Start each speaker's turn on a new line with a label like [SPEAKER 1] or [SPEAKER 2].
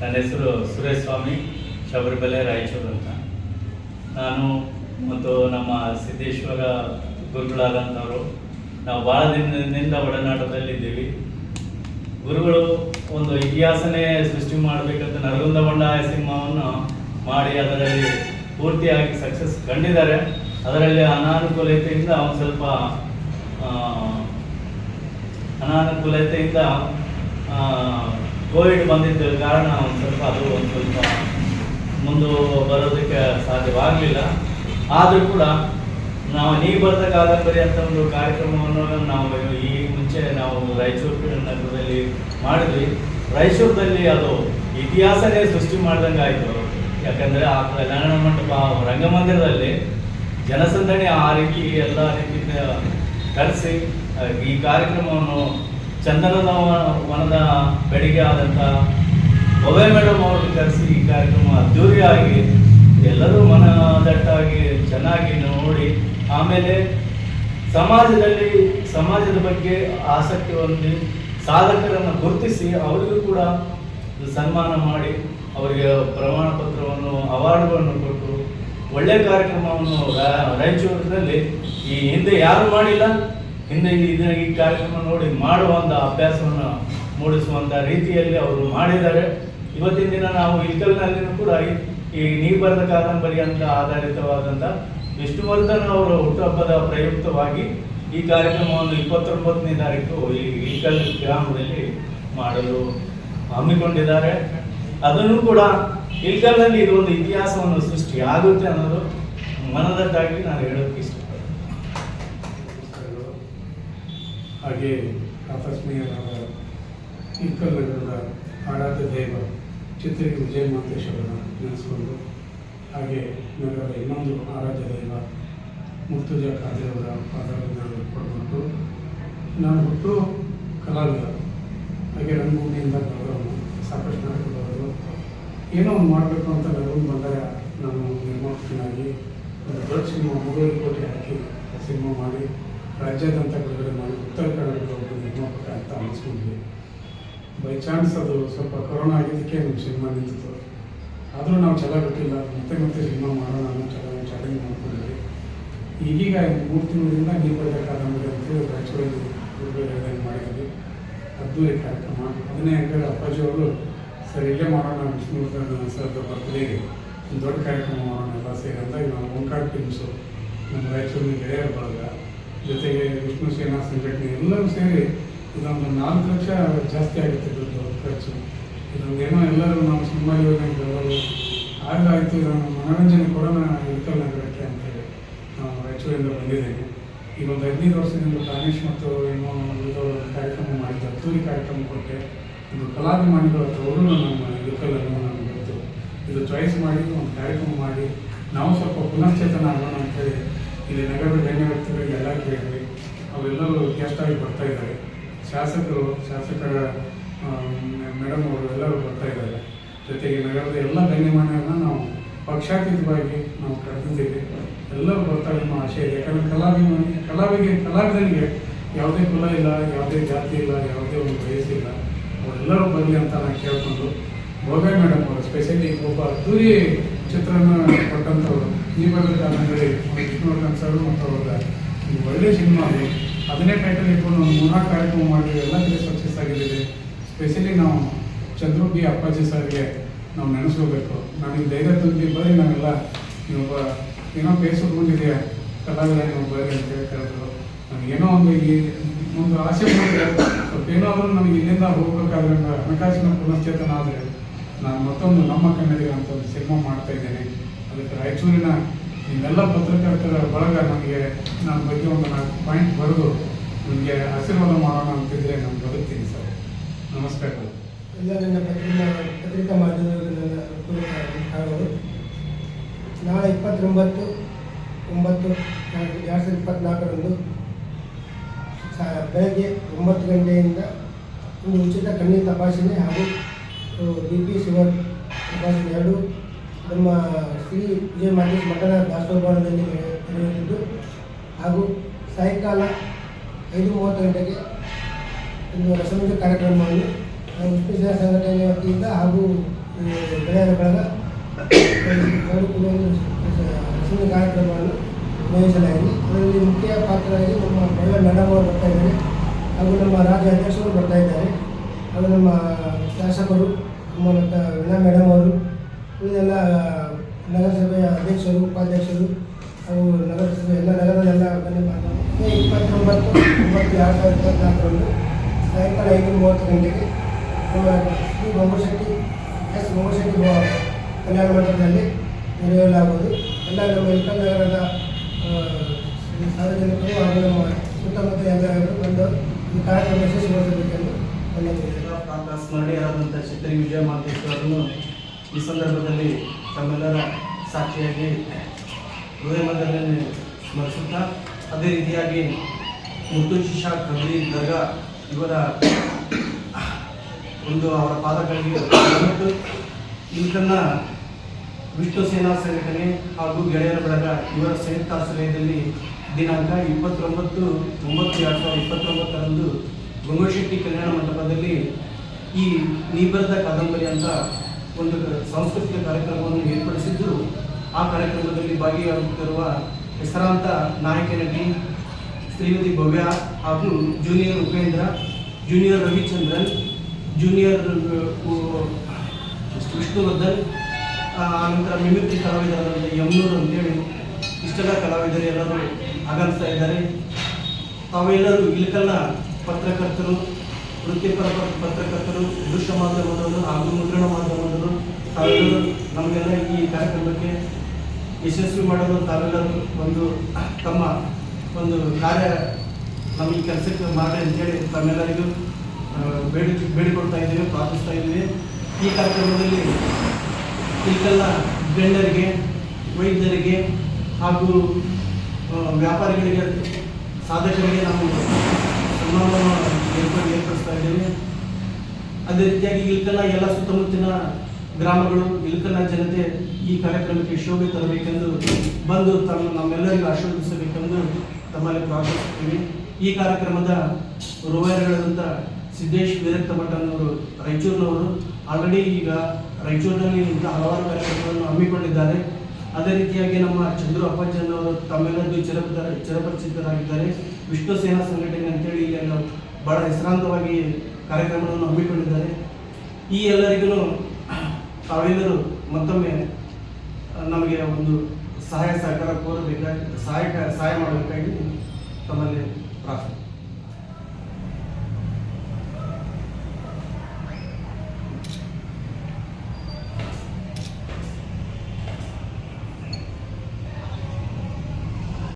[SPEAKER 1] ನನ್ನ ಹೆಸರು ಸುರೇಶ್ ಸ್ವಾಮಿ ಶಬರಿಮಲೆ, ರಾಯಚೂರು ಅಂತ. ನಾನು ಮತ್ತು ನಮ್ಮ ಸಿದ್ದೇಶ್ವರ ಗುರುಗಳಾದಂಥವರು, ನಾವು ಭಾಳ ದಿನದಿಂದ ಒಡನಾಟದಲ್ಲಿದ್ದೀವಿ. ಗುರುಗಳು ಒಂದು ಇತಿಹಾಸನೇ ಸೃಷ್ಟಿ ಮಾಡಬೇಕಂತ ನರಗುಂದ ಬಂಡಾಯ ಸಿಂಹವನ್ನು ಮಾಡಿ ಅದರಲ್ಲಿ ಪೂರ್ತಿಯಾಗಿ ಸಕ್ಸಸ್ ಕಂಡಿದ್ದಾರೆ. ಅದರಲ್ಲಿ ಅನಾನುಕೂಲತೆಯಿಂದ ಒಂದು ಸ್ವಲ್ಪ ಅನಾನುಕೂಲತೆಯಿಂದ ಕೋವಿಡ್ ಬಂದಿದ್ದ ಕಾರಣ ಒಂದು ಸ್ವಲ್ಪ ಅದು, ಒಂದು ಸ್ವಲ್ಪ ಮುಂದೆ ಬರೋದಕ್ಕೆ ಸಾಧ್ಯವಾಗಲಿಲ್ಲ. ಆದರೂ ಕೂಡ ನಾವು ನೀವು ಬರ್ತಕ್ಕಾದ ಅಂತ ಒಂದು ಕಾರ್ಯಕ್ರಮವನ್ನು ನಾವು ಈ ಮುಂಚೆ ನಾವು ರಾಯಚೂರು ನಗರದಲ್ಲಿ ಮಾಡಿದ್ವಿ. ರಾಯಚೂರದಲ್ಲಿ ಅದು ಇತಿಹಾಸನೇ ಸೃಷ್ಟಿ ಮಾಡಿದಂಗೆ ಆಯಿತು. ಯಾಕಂದರೆ ಆ ಕಲ್ಯಾಣ ಮಂಟಪ ರಂಗಮಂದಿರದಲ್ಲಿ ಜನಸಂದಣಿ ಆ ರೀತಿ ಎಲ್ಲ ರೀತಿಯಿಂದ ಕರೆಸಿ ಈ ಕಾರ್ಯಕ್ರಮವನ್ನು ಚಂದನದ ವ- ವನದ ಬೆಳಿಗ್ಗೆ ಆದಂಥ ಒವೆ ಮೇಡಮ್ ಅವ್ರನ್ನ ಕರೆಸಿ ಈ ಕಾರ್ಯಕ್ರಮ ಅದ್ದೂರಿಯಾಗಿ ಎಲ್ಲರೂ ಮನದಟ್ಟಾಗಿ ಚೆನ್ನಾಗಿ ನೋಡಿ, ಆಮೇಲೆ ಸಮಾಜದಲ್ಲಿ, ಸಮಾಜದ ಬಗ್ಗೆ ಆಸಕ್ತಿ ಹೊಂದಿ ಸಾಧಕರನ್ನು ಗುರುತಿಸಿ ಅವರಿಗೂ ಕೂಡ ಸನ್ಮಾನ ಮಾಡಿ ಅವರಿಗೆ ಪ್ರಮಾಣ ಪತ್ರವನ್ನು, ಅವಾರ್ಡ್ಗಳನ್ನು ಕೊಟ್ಟು ಒಳ್ಳೆ ಕಾರ್ಯಕ್ರಮವನ್ನು ರಾಯಚೂರಿನಲ್ಲಿ ಈ ಹಿಂದೆ ಯಾರು ಮಾಡಿಲ್ಲ. ಹಿಂದೆ ದಿನ ಈ ಕಾರ್ಯಕ್ರಮ ನೋಡಿ ಮಾಡುವಂಥ ಅಭ್ಯಾಸವನ್ನು ಮೂಡಿಸುವಂಥ ರೀತಿಯಲ್ಲಿ ಅವರು ಮಾಡಿದ್ದಾರೆ. ಇವತ್ತಿನ ದಿನ ನಾವು ಇಲ್ಕಲ್ನಲ್ಲಿನೂ ಕೂಡ ಈ- ನೀರು ಬರೆದ ಕಾದಂಬರಿ ಅಂತ ಆಧಾರಿತವಾದಂಥ ವಿಷ್ಣುವರ್ಧನ್ ಅವರ ಹುಟ್ಟುಹಬ್ಬದ ಪ್ರಯುಕ್ತವಾಗಿ ಈ ಕಾರ್ಯಕ್ರಮವನ್ನು ಇಪ್ಪತ್ತೊಂಬತ್ತನೇ ತಾರೀಕು ಈ ಇಲ್ಕಲ್ ಗ್ರಾಮದಲ್ಲಿ ಮಾಡಲು ಹಮ್ಮಿಕೊಂಡಿದ್ದಾರೆ. ಅದನ್ನು ಕೂಡ ಇಲ್ಕಲ್ನಲ್ಲಿ ಇದು ಒಂದು ಇತಿಹಾಸವನ್ನು ಸೃಷ್ಟಿ ಆಗುತ್ತೆ ಅನ್ನೋದು ಮನದಟ್ಟಾಗಿ ನಾನು ಹೇಳೋಕ್ಕೆ ಇಷ್ಟಪಡ್ತೀನಿ
[SPEAKER 2] ಹಾಗೆ ಆಕಸ್ಮೀಯರಾದ ಇಕ್ಕಲ್ ನಗರದ ದೇವ ಚಿತ್ರಗಿ ವಿಜಯ ಮಹಂತೇಶ್ವರನ ನೆನೆಸ್ಕೊಂಡು ಹಾಗೆ ನಗರದ ಇನ್ನೊಂದು ಆರಾಧ್ಯ ದೈವ, ಮುರ್ತುಜ ಖಾದ್ರೆಯವರ ಪಾದಗಳನ್ನು ಕೊಡಬೇಕು ನಾನು ಹುಟ್ಟು ಕಲಾವಿದ. ಹಾಗೆ ರಂಗಭೂಮಿಯಿಂದ ಬರೋನು ಸಾಕಷ್ಟು ನಾಟಕ ಬರೋದು ಏನೋ ಮಾಡಬೇಕು ಅಂತ ನನಗೂ ಬಂದಾಗ ನಾನು ನಿರ್ಮಾಪಕನಾಗಿ, ಒಂದು ದೊಡ್ಡ ಸಿನಿಮಾ ಮೂರು ಕೋಟೆ ಹಾಕಿ ಸಿನಿಮಾ ಮಾಡಿ ರಾಜ್ಯಾದ್ಯಂತ ಬಿಡುಗಡೆ ಮಾಡಿ ಉತ್ತರ ಕನ್ನಡದ ಒಬ್ಬ ನಿರ್ಮಾಪಕ ಅಂತ ಅನಿಸ್ಕೊಂಡ್ವಿ. ಬೈ ಚಾನ್ಸ್ ಅದು ಸ್ವಲ್ಪ ಕೊರೋನಾ ಆಗಿದ್ದಕ್ಕೆ ನಮ್ಮ ಸಿನಿಮಾ ನಿಂತಿತ್ತು. ಆದರೂ ನಾವು ಛಲ ಬಿಟ್ಟಿಲ್ಲ ಮತ್ತೆ ಮತ್ತೆ ಸಿನಿಮಾ ಮಾಡೋಣ ಅನ್ನೋ ಛಲ ಚಾಲೆಂಜ್ ಮಾಡ್ಕೊಂಡಿದ್ವಿ. ಈಗೀಗ ಮೂರು ತಿಂಗಳಿಂದ ನೀವು ಕಾದಂಬರಿ ಅಂತೇಳಿ ರಾಯಚೂರಲ್ಲಿ ಬಿಡುಗಡೆ ಮಾಡಿದ್ವಿ. ಅದ್ದೂರಿ ಕಾರ್ಯಕ್ರಮ. ಅದನ್ನೇ ಹೆಂಗೆ ಅಪ್ಪಾಜಿ ಅವರು, ಸರ್, ಇಲ್ಲೇ ಮಾಡೋಣ ವಿಷ್ಣು ಸರ್ ಬರ್ತ್ಡೇಗೆ ಒಂದು ದೊಡ್ಡ ಕಾರ್ಯಕ್ರಮ ಮಾಡೋಣ ಎಲ್ಲ ಸೇರಿ ಅಂದಾಗ ನಾವು ಓಂಕಾರ್ ಫಿಲ್ಮ್ಸು ನಮ್ಮ ರಾಯಚೂರಿನ ಗೆಳೆಯರ ಬಳಗ ಜೊತೆಗೆ ವಿಷ್ಣು ಸೇನಾ ಸಂಘಟನೆ ಎಲ್ಲರೂ ಸೇರಿ ಇದೊಂದು ನಾಲ್ಕು ಲಕ್ಷ ಜಾಸ್ತಿ ಆಗುತ್ತೆ ದುಡ್ಡು ಖರ್ಚು. ಇದೊಂದು ಏನೋ ಎಲ್ಲರೂ ನಾವು ಯೋಜನೆಗೆ ಬರೋದು ಆಗಾಯಿತು ಇದನ್ನು ಮನೋರಂಜನೆ ಕೊಡೋಣ ಇರ್ತಲ್ಲ ನಗರಕ್ಕೆ ಅಂತೇಳಿ ನಾವು ರಾಯಚೂರಿಂದ ಬಂದಿದ್ದೇನೆ ಈಗ ಒಂದು ಹದಿನೈದು ವರ್ಷದಿಂದ ಪ್ರಾಣೇಶ್ ಮತ್ತು ಏನೋ ಒಂದು ಕಾರ್ಯಕ್ರಮ ಮಾಡಿದ್ದೆ ಅದ್ದೂರಿ ಕಾರ್ಯಕ್ರಮ ಕೊಟ್ಟೆ. ಒಂದು ಕಲಾಭಿಮಾನಿಗಳ ಅವರು ನಮ್ಮ ಇಳ್ಕಲ್ಲನ್ನು ನಮಗೆ ಗೊತ್ತು ಇದು ಚಾಯ್ಸ್ ಮಾಡಿ ಒಂದು ಕಾರ್ಯಕ್ರಮ ಮಾಡಿ ನಾವು ಸ್ವಲ್ಪ ಪುನಶ್ಚೇತನ ಆಗೋಣ ಅಂತೇಳಿ ಇಲ್ಲಿ ನಗರದ ಗಣ್ಯ ವ್ಯಕ್ತಿಗಳಿಗೆ ಎಲ್ಲ ಅವರೆಲ್ಲರೂ ಗೆಸ್ಟ್ ಆಗಿ ಬರ್ತಾ ಇದ್ದಾರೆ. ಶಾಸಕರು, ಶಾಸಕರ ಮೇಡಮ್ ಅವರು ಎಲ್ಲರೂ ಬರ್ತಾ ಇದ್ದಾರೆ. ಜೊತೆಗೆ ನಗರದ ಎಲ್ಲ ಗಣ್ಯಮಾನ್ಯರನ್ನ ನಾವು ಪಕ್ಷಾತೀತವಾಗಿ ನಾವು ಕರೆದಿದ್ದೇವೆ. ಎಲ್ಲರೂ ಬರ್ತಾ ನಮ್ಮ ಆಶೆ ಇದೆ. ಯಾಕಂದರೆ ಕಲಾಭಿಮಾನಿ ಕಲಾವಿಗೆ ಕಲಾವಿದನಿಗೆ ಯಾವುದೇ ಕುಲ ಇಲ್ಲ, ಯಾವುದೇ ಜಾತಿ ಇಲ್ಲ, ಯಾವುದೇ ಒಂದು ವಯಸ್ಸಿಲ್ಲ ಅವರೆಲ್ಲರೂ ಬರಲಿ ಅಂತ ನಾನು ಕೇಳಿಕೊಂಡು ಭೋಗ ಮೇಡಮ್ ಅವರು. ಸ್ಪೆಷಲಿ ಒಬ್ಬ ಅದ್ದೂರಿ ಚಿತ್ರನ ಕೊಟ್ಟಂಥವ್ರು, ಈ ಬಗ್ಗೆ ಕಾರಣದಲ್ಲಿ ವಿಷ್ಣುವರ್ಧನ್ ಸರ್ ಮತ್ತು ಒಂದು ಒಳ್ಳೆಯ ಸಿನಿಮಾ ಅದು. ಅದನ್ನೇ ಟೈಟಲ್ ಇಟ್ಕೊಂಡು ಒಂದು ಮೂರ್ನಾಲ್ಕು ಕಾರ್ಯಕ್ರಮ ಮಾಡಿ ಎಲ್ಲ ಕಡೆ ಸಕ್ಸಸ್ ಆಗಿದ್ದೀವಿ ಸ್ಪೆಷಲಿ ನಾವು ಚಂದ್ರು ಬಿ ಅಪ್ಪಾಜಿ ಸರ್ಗೆ ನಾವು ನೆನೆಸ್ಕೋಬೇಕು. ನನಗೆ ಧೈರ್ಯ ತುಂಬಿ ಬರೀ ನಾವೆಲ್ಲ. ನೀವೊಬ್ಬ ಏನೋ ಪೇಸ್ ಉಟ್ಕೊಂಡಿದೆಯಾ ಕಲಾವಿದ ನೀವು ಬರೀ ಅಂತ ಹೇಳಿ ಕರೆದ್ರು ನನಗೇನೋ ಒಂದು ಈ ಒಂದು ಆಸೆ ಬಂದರೆ ಏನೋ ಆದರೂ ನಮ್ಗೆ ಇಲ್ಲಿಂದ ಹೋಗ್ಬೇಕಾದ್ರೆ ಹಣಕಾಸಿನ ಪುನಶ್ಚೇತನ ಆದರೆ ನಾನು ಮತ್ತೊಂದು ನಮ್ಮ ಕನ್ನಡಿಗ ಅಂತ ಒಂದು ಸಿನಿಮಾ ಮಾಡ್ತಾ ಇದ್ದೇನೆ. ಅದಕ್ಕೆ ರಾಯಚೂರಿನ ನಿಮ್ಮೆಲ್ಲ ಪತ್ರಕರ್ತರ ಬಳಗ ನನಗೆ ನನ್ನ ಬಗ್ಗೆ ಒಂದು ನಾಲ್ಕು ಪಾಯಿಂಟ್ ಬರೆದು ನಿಮಗೆ ಆಶೀರ್ವಾದ ಮಾಡೋಣ ಅಂತಿದ್ರೆ ನಾನು ಬದುಕ್ತೀನಿ ಸರ್. ನಮಸ್ಕಾರ.
[SPEAKER 3] ಎಲ್ಲ ನನ್ನ ಪತ್ರಿಕಾ ಪತ್ರಿಕಾ ಪೂರಕ ನಾಳೆ ಇಪ್ಪತ್ತೊಂಬತ್ತು, ಒಂಬತ್ತು ಎರಡು ಸಾವಿರದ ಇಪ್ಪತ್ತ್ನಾಲ್ಕರಂದು ಬೆಳಗ್ಗೆ ಒಂಬತ್ತು ಗಂಟೆಯಿಂದ ಒಂದು ಉಚಿತ ಕಣ್ಣಿನ ತಪಾಸಣೆ ಹಾಗೂ ಬಿ ಪಿ ಶುಗರ್ ತಪಾಸಣೆ ಎರಡು ನಮ್ಮ ಶ್ರೀ ವಿಜಯ ಮಾಜಿ ಮಠದ ದಾಸೋಭವನದಲ್ಲಿ ನಡೆಯ- ನಡೆಯುತ್ತಿದ್ದು ಹಾಗೂ ಸಾಯಂಕಾಲ ಐದು ಮೂವತ್ತು ಗಂಟೆಗೆ ಒಂದು ರಸಮಂಜ ಕಾರ್ಯಕ್ರಮವನ್ನು ನಾವು ವಿಷ್ಣು ಸೇನಾ ಸಂಘಟನೆಯ ವತಿಯಿಂದ ಹಾಗೂ ಬೆಳೆಯರ ಬಳಗ ಎರಡು ಕೂಡ ಒಂದು ರಸಮಿ ಕಾರ್ಯಕ್ರಮವನ್ನು ನಿರ್ವಹಿಸಲಾಗಿದೆ ಅದರಲ್ಲಿ ಮುಖ್ಯ ಪಾತ್ರರಾಗಿ ನಮ್ಮ ಭವ್ಯ ನಡವರು ಬರ್ತಾ ಇದ್ದಾರೆ, ಹಾಗೂ ನಮ್ಮ ರಾಜ್ಯ ಅಧ್ಯಕ್ಷರು ಬರ್ತಾ ಇದ್ದಾರೆ, ಹಾಗೂ ನಮ್ಮ ಶಾಸಕರು ಮೂಲಕ ವೀಣಾ ಮೇಡಮ್ ಅವರು ಇವನ್ನೆಲ್ಲ ನಗರಸಭೆಯ ಅಧ್ಯಕ್ಷರು, ಉಪಾಧ್ಯಕ್ಷರು, ಹಾಗೂ ನಗರಸಭೆ ಎಲ್ಲ ನಗರದ ಎಲ್ಲ ಗಣ್ಯಮಾನ್ಯರು. ಮೇ ಇಪ್ಪತ್ತೊಂಬತ್ತು ಒಂಬತ್ತು ಎರಡು ಸಾವಿರದ ಇಪ್ಪತ್ತ್ನಾಲ್ಕರಂದು ಸಾಯಂಕಾಲ ಐದು ಮೂವತ್ತು ಗಂಟೆಗೆ ನಮ್ಮ ಶ್ರೀ ಬೊಮ್ಮಶೆಟ್ಟಿ ಎಸ್ ಬೊಮ್ಮಶೆಟ್ಟಿ ಕಲ್ಯಾಣ ಮಂಟಪದಲ್ಲಿ ನೆರವೇರಲಾಗುವುದು ಎಲ್ಲ ನಮ್ಮ ಇಳಕಲ್ ನಗರದ ಸಾರ್ವಜನಿಕರು ಹಾಗೂ ನಮ್ಮ ಸುತ್ತಮುತ್ತ ಎಲ್ಲರೂ ಬಂದು ಈ ಕಾರ್ಯಕ್ರಮ ಯಶಸ್ವಿಗೊಳಿಸಬೇಕೆಂದು ನನ್ನೊಂದಿದೆ
[SPEAKER 4] ಪ್ರಾಂತ ಸ್ಮರಣೀಯರಾದಂಥ ಚಿತ್ರಿ ವಿಜಯ ಮಹಂತೇಶ್ವರನ್ನು ಈ ಸಂದರ್ಭದಲ್ಲಿ ತಮ್ಮೆಲ್ಲರ ಸಾಕ್ಷಿಯಾಗಿ ಹೃದಯಮಂದಿರದಲ್ಲಿ ಸ್ಮರಿಸುತ್ತಾ, ಅದೇ ರೀತಿಯಾಗಿ ಮುತ್ತು ಶಿಶಾ ಕದ್ರಿ ದರ್ಗಾ ಇವರ ಒಂದು ಅವರ ಪಾದಗಳಿಗೆ ಇದನ್ನ ವಿಷ್ಣು ಸೇನಾ ಸಂಘಟನೆ ಹಾಗೂ ಗೆಳೆಯರ ಬಳಗ ಇವರ ಸಂಯುಕ್ತ ಆಶ್ರಯದಲ್ಲಿ ದಿನಾಂಕ ಇಪ್ಪತ್ತೊಂಬತ್ತು, ಒಂಬತ್ತು ಎರಡು ಸಾವಿರದ ಇಪ್ಪತ್ತೊಂಬತ್ತರಂದು ಗಂಗೋಶೆಟ್ಟಿ ಕಲ್ಯಾಣ ಮಂಟಪದಲ್ಲಿ ಈ ನೀಬರದ ಕಾದಂಬರಿ ಅಂತ ಒಂದು ಸಾಂಸ್ಕೃತಿಕ ಕಾರ್ಯಕ್ರಮವನ್ನು ಏರ್ಪಡಿಸಿದ್ದು ಆ ಕಾರ್ಯಕ್ರಮದಲ್ಲಿ ಭಾಗಿಯಾಗುತ್ತಿರುವ ಹೆಸರಾಂತ ನಾಯಕ ನಟಿ ಶ್ರೀಮತಿ ಭವ್ಯ ಹಾಗೂ junior Upendra junior Ravichandran junior Vishnuvardhan ಆನಂತರ ನಂತರ ಮಿಮಿಕ್ರಿ ಕಲಾವಿದರಾದಂಥ ಯಮ್ನೂರ್ ಅಂತೇಳಿ ಇಷ್ಟೆಲ್ಲ ಕಲಾವಿದರು ಎಲ್ಲರೂ ಆಗಮಿಸ್ತಾ ಇದ್ದಾರೆ. ತಾವೆಲ್ಲರೂ ಇಳಕಲ್ನ ಪತ್ರಕರ್ತರು ವೃತ್ತಿಪರ ಪತ್ರ- ಪತ್ರಕರ್ತರು, ದೃಶ್ಯ ಮಾಧ್ಯಮದವರು ಹಾಗೂ ಮುದ್ರಣ ಮಾಧ್ಯಮದವರು, ತಾವೆಲ್ಲರೂ ನಮಗೆಲ್ಲ ಈ ಕಾರ್ಯಕ್ರಮಕ್ಕೆ ಯಶಸ್ವಿ ಮಾಡಲು ತಾವೆಲ್ಲರೂ ಒಂದು ತಮ್ಮ ಒಂದು ಕಾರ್ಯ ನಮ್ಮ ಈ ಕೆಲಸಕ್ಕೆ ಮಾಡಿ ಅಂತೇಳಿ ತಮ್ಮೆಲ್ಲರಿಗೂ ಬೇಡಿ ಬೇಡಿಕೊಳ್ತಾ ಇದ್ದೀವಿ, ಪ್ರಾರ್ಥಿಸ್ತಾ ಇದ್ದೀವಿ. ಈ ಕಾರ್ಯಕ್ರಮದಲ್ಲಿ ಇಲ್ಲೆಲ್ಲ ಗಣ್ಯರಿಗೆ, ವೈದ್ಯರಿಗೆ ಹಾಗೂ ವ್ಯಾಪಾರಿಗಳಿಗೆ, ಸಾಧಕರಿಗೆ ನಾವು ಸನ್ಮಾನವನ್ನು ಏರ್ಪಡಿ ಏರ್ಪಡಿಸ್ತಾ ಇದ್ದೇವೆ. ಅದೇ ರೀತಿಯಾಗಿ ಇಲ್ಕಲ್ಲ ಎಲ್ಲ ಸುತ್ತಮುತ್ತಲಿನ ಗ್ರಾಮಗಳು, ಇಲ್ಕಲ್ಲ ಜನತೆ ಈ ಕಾರ್ಯಕ್ರಮಕ್ಕೆ ಶೋಭೆ ತರಬೇಕೆಂದು ಬಂದು ತಮ್ಮ ನಮ್ಮೆಲ್ಲರಿಗೂ ಆಶೀರ್ವದಿಸಬೇಕೆಂದು ತಮ್ಮಲ್ಲಿ ಪ್ರಾರ್ಥಿಸುತ್ತೇವೆ. ಈ ಕಾರ್ಯಕ್ರಮದ ರೂವಾರಿಗಳಾದಂಥ ಸಿದ್ದೇಶ್ ವೀರಕ್ತ ಭಟ್ಟನವರು ರಾಯಚೂರಿನವರು. ಆಲ್ರೆಡಿ ಈಗ ರಾಯಚೂರಿನಲ್ಲಿ ಇಂಥ ಹಲವಾರು ಕಾರ್ಯಕ್ರಮಗಳನ್ನು ಹಮ್ಮಿಕೊಂಡಿದ್ದಾರೆ. ಅದೇ ರೀತಿಯಾಗಿ ನಮ್ಮ ಚಂದ್ರು ಅಪ್ಪಾಜನವರು ತಮ್ಮೆಲ್ಲರಿಗೂ ಚಿರಪರ ಚಿರಪರಿಚಿತರಾಗಿದ್ದಾರೆ. ವಿಷ್ಣು ಸೇನಾ ಸಂಘಟನೆ ಅಂತೇಳಿ ಇಲ್ಲಿ ಬಹಳ ಹೆಸರಾಂತವಾಗಿ ಕಾರ್ಯಕ್ರಮಗಳನ್ನು ಹಮ್ಮಿಕೊಂಡಿದ್ದಾರೆ. ಈ ಎಲ್ಲರಿಗೂ ತಾವೆಲ್ಲರೂ ಮತ್ತೊಮ್ಮೆ ನಮಗೆ ಒಂದು ಸಹಾಯ ಸಹಕಾರ ಕೋರಬೇಕಾಗಿ ಸಹಾಯಕ ಸಹಾಯ ಮಾಡಬೇಕಾಗಿ ತಮ್ಮಲ್ಲಿ ಪ್ರಾರ್ಥನೆ